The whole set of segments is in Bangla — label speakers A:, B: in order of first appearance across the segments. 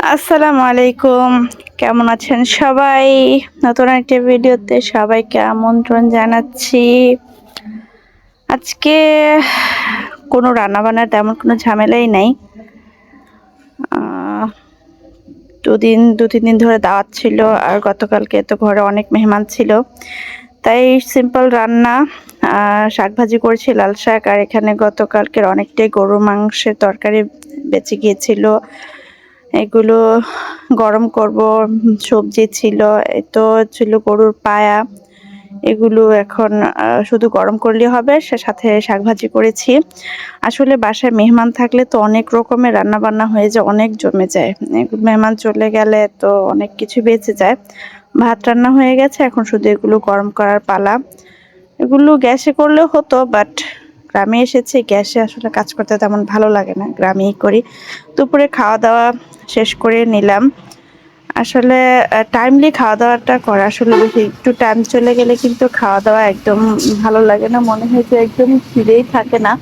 A: আসসালামু আলাইকুম কেমন আছেন সবাই? নতুন একটা ভিডিওতে সবাইকে আমন্ত্রণ জানাচ্ছি। আজকে কোনো রান্নাবান্নার তেমন কোনো ঝামেলাই নাই। দুদিন দু তিন দিন ধরে দাওয়াত ছিল আর গতকালকে তো ঘরে অনেক মেহমান ছিল। তাই সিম্পল রান্না আহ, শাক ভাজি করেছি লাল শাক আর এখানে গতকালকের অনেকটাই গরুর মাংসের তরকারি বেঁচে গিয়েছিল। এগুলো গরম করব, সবজি ছিল তো ছিল গরুর পায়া। এগুলো এখন শুধু গরম করলে হবে, সে সাথে শাকভাজি করেছি। আসলে বাসায় মেহমান থাকলে তো অনেক রকমের রান্না বান্না হয়ে যায়, অনেক জমে যায়। মেহমান চলে গেলে তো অনেক কিছু বেঁচে যায়। ভাত রান্না হয়ে গেছে, এখন শুধু এগুলো গরম করার পালা। এগুলো গ্যাসে করলেও হতো, বাট গ্রামে এসেছি, গ্যাসে আসলে কাজ করতে তেমন ভালো লাগে না, গ্রামেই করি। দুপুরে খাওয়া দাওয়া শেষ করে নিলাম। আসলে টাইমলি খাওয়া দাওয়াটা করা আসলে বেশি একটু টাইম চলে গেলে কিন্তু খাওয়া দাওয়া একদম ভালো লাগে না, মনে হয় যে একদম ফিরেই থাকে না।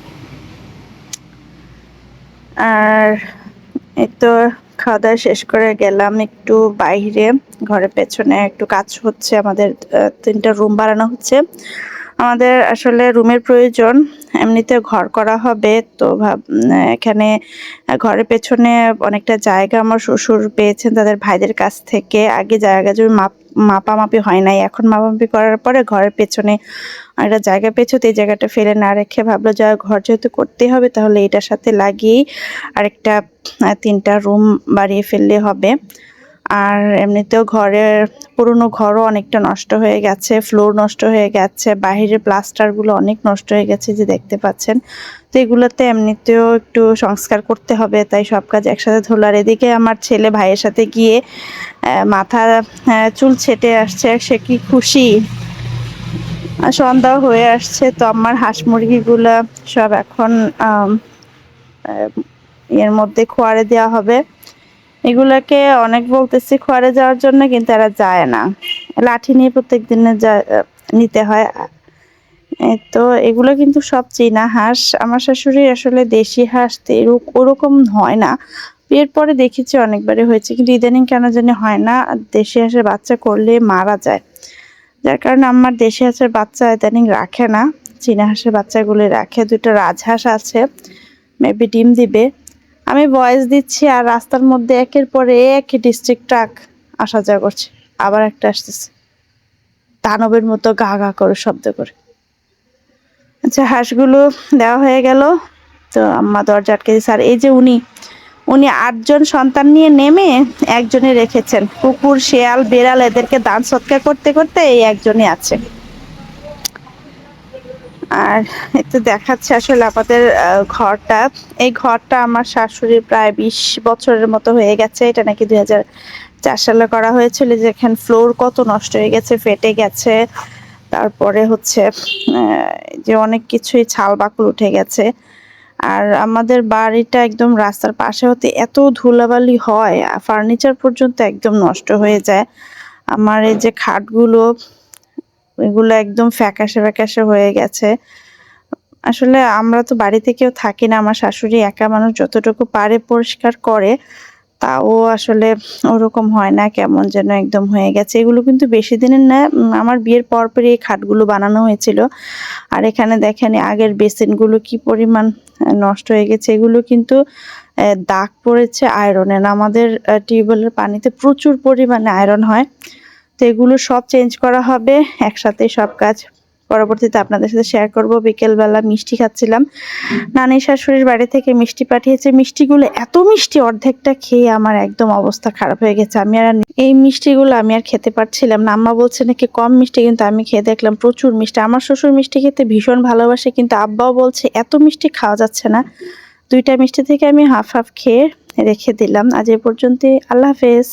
A: আর এই তো খাওয়া দাওয়া শেষ করে গেলাম একটু বাইরে, ঘরের পেছনে একটু কাজ হচ্ছে, আমাদের তিনটা রুম বানানো হচ্ছে। আমাদের আসলে রুমের প্রয়োজন, এমনিতে ঘর করা হবে, তো ভাব এখানে ঘরের পেছনে অনেকটা জায়গা আমার শ্বশুর পেয়েছেন তাদের ভাইদের কাছ থেকে, আগে জায়গা জমি মাপ, মাপামাপি হয় নাই, এখন মাপামাপি করার পরে ঘরের পেছনে একটা জায়গা পেয়েছে, তো এই জায়গাটা ফেলে না রেখে ভাবলো যা ঘর যেহেতু করতে হবে তাহলে এটার সাথে লাগিয়েই আরেকটা তিনটা রুম বাড়িয়ে ফেললে হবে। আর এমনিতেও ঘরের পুরনো ঘরও অনেকটা নষ্ট হয়ে গেছে ফ্লোর নষ্ট হয়ে গেছে, বাহিরের প্লাস্টারগুলো অনেক নষ্ট হয়ে গেছে যে দেখতে পাচ্ছেন। তো এগুলোতে এমনিতেও একটু সংস্কার করতে হবে, তাই সব কাজ একসাথে ধরলার এদিকে আমার ছেলে ভাইয়ের সাথে গিয়ে মাথা চুল ছেটে আসছে, সে কি খুশি? সন্ধ্যা হয়ে আসছে, তো আমার হাঁস মুরগিগুলা সব এখন এর মধ্যে খোয়ারে দেওয়া হবে। এগুলাকে অনেক বলতেছি খোয়ারে যাওয়ার জন্য, কিন্তু এরা যায় না। লাঠি নিয়ে প্রত্যেক দিনে নিতে হয়। তো এগুলো কিন্তু সব চীনা হাঁস। আমার শাশুড়ি আসলে দেশি হাঁস ওরকম হয় না। বিয়ের পরে দেখেছি অনেকবারই হয়েছে, কিন্তু ইদানিং কেন জানি হয় না। দেশি হাঁসের বাচ্চা করলে মারা যায়। যার কারণে আমার দেশি হাঁসের বাচ্চা ইদানিং রাখে না। চীনা হাঁসের বাচ্চাগুলি রাখে। দুটো রাজহাঁস আছে। মেবি ডিম দিবে। আমি ভয়েস দিচ্ছি আর রাস্তার মধ্যে একের পর এক ডিস্ট্রিক্ট ট্রাক আসা যাওয়া করছে। আবার একটা আসতেছে। দানবের মতো গা গা করে শব্দ করে। আচ্ছা হাঁসগুলো দেওয়া হয়ে গেল। তো আম্মা দরজা আটকে দিচ্ছে আর এই যে উনি উনি আটজন সন্তান নিয়ে নেমে একজনে রেখেছেন। কুকুর, শেয়াল, বেড়াল, এদেরকে দান সৎকার করতে করতে এই একজনই আছে। আর এতে দেখাচ্ছে আসলে আমাদের ঘরটা। এই ঘরটা আমার শাশুড়ি প্রায় বিশ বছরের মতো হয়ে গেছে। এটা নাকি দুই হাজার চার সালে করা হয়েছিল যেখানে ফ্লোর কত নষ্ট হয়ে গেছে, ফেটে গেছে। তারপরে হচ্ছে যে অনেক কিছুই ছাল বাকল উঠে গেছে। আর আমাদের বাড়িটা একদম রাস্তার পাশে হতে এত ধুলাবালি হয় ফার্নিচার পর্যন্ত একদম নষ্ট হয়ে যায়। আমার এই যে খাটগুলো এগুলো একদম ফ্যাকাশে ফ্যাকাশে হয়ে গেছে। আসলে আমরা তো বাড়িতে কেউ থাকি না, আমার শাশুড়ি একা মানুষ যতটুকু পারে পরিষ্কার করে, তাও আসলে ওরকম হয় না কেমন যেন একদম হয়ে গেছে। এগুলো কিন্তু বেশি দিনের না আমার বিয়ের পর পরই এই খাটগুলো বানানো হয়েছিল। আর এখানে দেখেন আগের বেসিনগুলো কি পরিমাণ নষ্ট হয়ে গেছে। এগুলো কিন্তু দাগ পড়েছে আয়রনের আমাদের টিউবওয়েলের পানিতে প্রচুর পরিমাণে আয়রন হয়। তো এগুলো সব চেঞ্জ করা হবে, একসাথে সব কাজ পরবর্তীতে আপনাদের সাথে শেয়ার করব। বিকেলবেলা মিষ্টি খাচ্ছিলাম। নানি শাশুড়ির বাড়ি থেকে মিষ্টি পাঠিয়েছে। মিষ্টিগুলো এত মিষ্টি, অর্ধেকটা খেয়ে আমার একদম অবস্থা খারাপ হয়ে গেছে। আমি আর এই মিষ্টিগুলো আমি আর খেতে পারছিলাম না। আম্মা বলছে নাকি কম মিষ্টি, কিন্তু আমি খেয়ে দেখলাম প্রচুর মিষ্টি। আমার শ্বশুর মিষ্টি খেতে ভীষণ ভালোবাসে, কিন্তু আব্বাও বলছে এত মিষ্টি খাওয়া যাচ্ছে না। দুইটা মিষ্টি থেকে আমি হাফ হাফ খেয়ে রেখে দিলাম। আজ এ পর্যন্ত আল্লাহ হাফেজ।